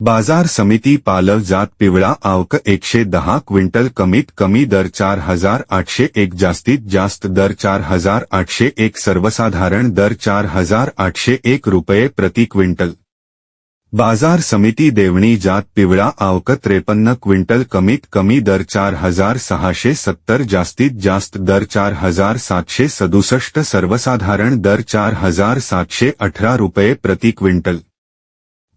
बाज़ार समिती पालव जात पिवळा आवक एकशे दहा क्विंटल कमीत कमी दर चार हज़ार आठशे एक जास्तीत जास्त दर चार हज़ार आठशे एक सर्वसाधारण दर चार हज़ार आठशे एक रुपये प्रति क्विंटल. बाज़ार समिती देवणी जात पिवळा आवक त्रेपन्न क्विंटल कमीत कमी दर चार हज़ार सहाशे सत्तर जास्तीत जास्त दर चार हज़ार सातशे सदुसष्ट सर्वसाधारण दर चार हज़ार सातशे अठरा रुपये प्रति क्विंटल.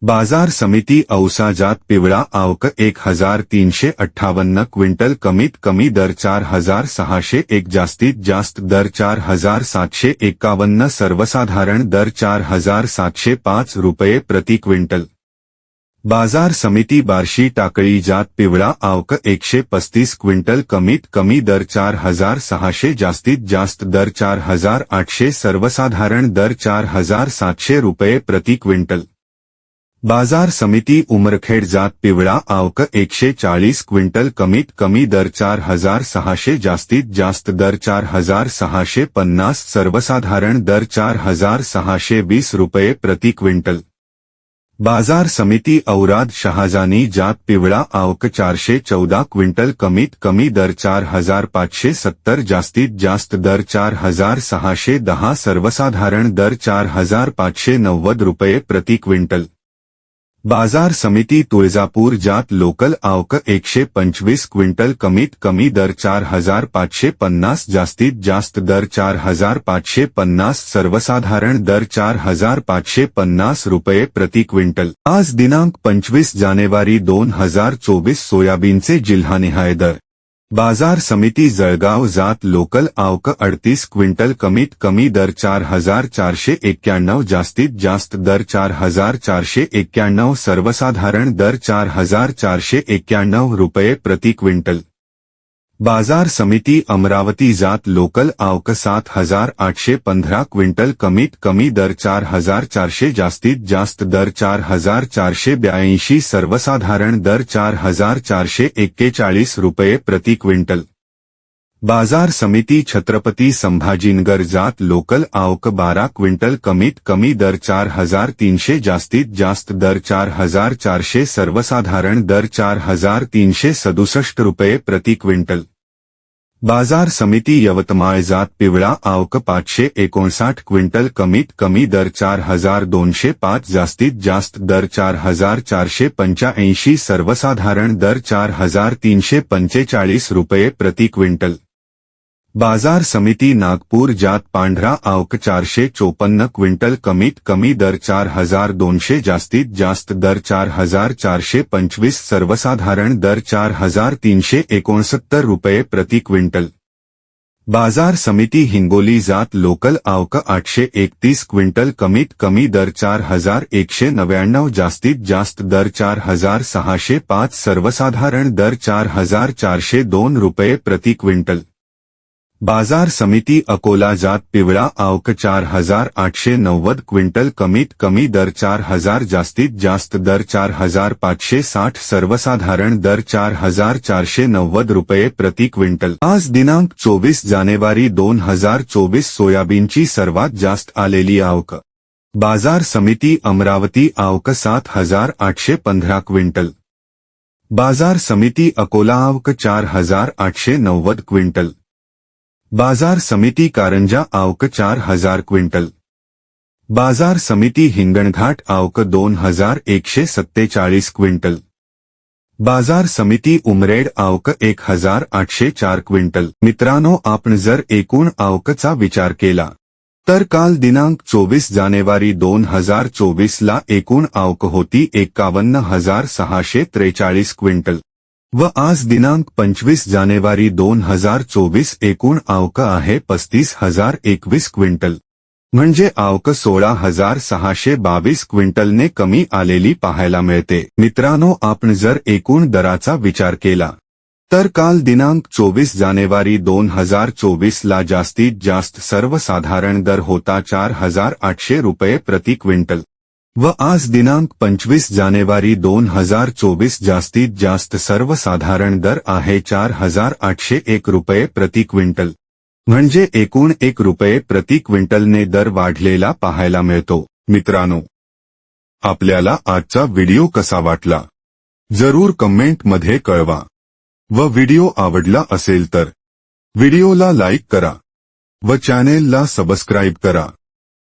बाज़ार समिती औसा जात पिवळा आवक एक हज़ार तीनशे अठ्ठावन्न क्विंटल कमीत कमी दर चार हज़ार सहाशे एक जास्तीत जास्त दर चार हज़ार सातशे एकावन्न सर्वसाधारण दर चार हज़ार सातशे पाच रुपये प्रति क्विंटल। बाज़ार समिती बार्शी टाकळी जात पिवळा आवक एकशे पस्तीस क्विंटल कमीत कमी दर चार हज़ार सहाशे जास्तीत जास्त दर चार हज़ार आठशे सर्वसाधारण दर चार हज़ार सातशे रुपये प्रति क्विंटल। बाज़ार समिती उमरखेड जात पिवळा आवक एकशे चाळीस क्विंटल कमीत कमी दर चार हज़ार सहाशे जास्तीत जास्त दर चार हज़ार सहाशे पन्नास सर्वसाधारण दर चार हज़ार सहाशे वीस रुपये प्रति क्विंटल. बाज़ार समिती औराद शहाजानी जात पिवळा आवक चारशे चौदा क्विंटल कमीत कमी दर चार हज़ार पाचशे सत्तर जास्तीत जास्त दर चार हज़ार सहाशे दहा सर्वसाधारण दर चार हज़ार पाचशे नव्वद रुपये प्रति क्विंटल. बाज़ार समिति तुळजापूर जात लोकल आवक एकशे पंचवीस क्विंटल कमीत कमी दर चार हज़ार पाचशे पन्नास, जास्तीत जास्त दर चार हज़ार पाचशे पन्नास, सर्वसाधारण दर चार हज़ार पाचशे पन्नास रुपये प्रति क्विंटल. आज दिनांक पंचवीस जानेवारी दोन हज़ार चोवीस सोयाबीनचे जिल्हानिहाय दर. बाज़ार समिति जळगाव जात लोकल आवक अडतीस क्विंटल कमीत कमी दर चार हज़ार चारशे एक्क्याण्णव जास्तीत जास्त दर चार हज़ार चारशे एक्क्याण्णव सर्वसाधारण दर चार हज़ार चारशे एक्क्याण्णव रुपये प्रति क्विंटल. बाज़ार समिती अमरावती जात लोकल आवक सात हज़ार आठशे पंधरा क्विंटल कमीत कमी दर चार हज़ार चारशे जास्तीत जास्त दर चार हज़ार चारशे ब्याऐंशी सर्वसाधारण दर चार हज़ार चारशे एक्केचाळीस रुपये प्रति क्विंटल. बाज़ार समिती छत्रपती संभाजीनगर जात लोकल आवक बारा क्विंटल कमीत कमी दर चार हज़ार तीनशे जास्तीत जास्त दर चार हज़ार चारशे सर्वसाधारण दर चार हज़ार तीनशे सदुसष्ट रुपये प्रति क्विंटल. बाज़ार समिति यवतमाळ जात पिवळा आवक पांचे एकोणसाठ क्विंटल कमीत कमी दर चार हज़ार दोनशे पाच जास्तीत जास्त दर चार हज़ार चारशे पंच्याऐंशी सर्वसाधारण दर चार हज़ार तीनशे पंचेचाळीस रुपये प्रति क्विंटल. बाज़ार समिती नागपूर जात पांढरा आवक चारशे चोपन्न क्विंटल कमीत कमी दर चार हज़ार दोनशे जास्तीत जास्त दर चार हज़ार चारशे पंचवीस सर्वसाधारण दर चार हज़ार तीनशे एकोणसत्तर रुपये प्रति क्विंटल. बाज़ार समिती हिंगोली जात लोकल आवक आठशे एकतीस क्विंटल कमीत कमी दर चार हज़ार एकशे नव्याण्णव जास्तीत जास्त दर चार हज़ार सहाशे पाच सर्वसाधारण दर चार हज़ार चारशे दोन रुपये प्रति क्विंटल. बाजार समिती अकोला जात पिवळा आवक चार हजार आठशे नव्वद क्विंटल कमीत कमी दर चार हजार जास्तीत जास्त दर चार हजार पाचशे साठ सर्वसाधारण दर चार हजार चारशे नव्वद रुपये प्रति क्विंटल. आज दिनांक चोवीस जानेवारी दोन हजार चोवीस सोयाबीनची सर्वात जास्त आलेली आवक. बाजार समिती अमरावती आवक सात हजार आठशे पंधरा क्विंटल. बाजार समिती अकोला आवक चार हजार आठशे नव्वद क्विंटल. बाजार समिती कारंजा आवक चार हजार क्विंटल. बाजार समिती हिंगणघाट आवक दोन हजार एकशे सत्तेचाळीस क्विंटल. बाजार समिती उमरेड आवक एक हजार आठशे चार क्विंटल. मित्रांनो आपण जर एकूण आवकचा विचार केला तर काल दिनांक चोवीस जानेवारी दोन हजार चोवीसला एकूण आवक होती एकावन्न हजार सहाशे त्रेचाळीस क्विंटल. व आज दिनांक पंचवीस जानेवारी दोन हजार चोवीस एकूण आवक आहे पस्तीस हजार एकवीस क्विंटल. म्हणजे आवक सोळा हजार सहाशे बावीस क्विंटलने कमी आलेली पाहायला मिळते. मित्रांनो आपण जर एकूण दराचा विचार केला तर काल दिनांक चोवीस जानेवारी दोन हजार चोवीस ला जास्तीत जास्त सर्वसाधारण दर होता चार हजार आठशे रुपये प्रति क्विंटल. व आज दिनांक पंचवीस जानेवारी दोन हजार चोवीस जास्तीत जास्त सर्वसाधारण दर आहे चार हजार आठशे एक रुपये प्रति क्विंटल. म्हणजे एकूण एक रुपये प्रति क्विंटलने दर वाढलेला पाहायला मिळतो. मित्रांनो आपल्याला आजचा व्हिडिओ कसा वाटला? जरूर कमेंटमध्ये कळवा. व व्हिडिओ आवडला असेल तर व्हिडिओला लाईक करा. व चॅनेलला सबस्क्राईब करा.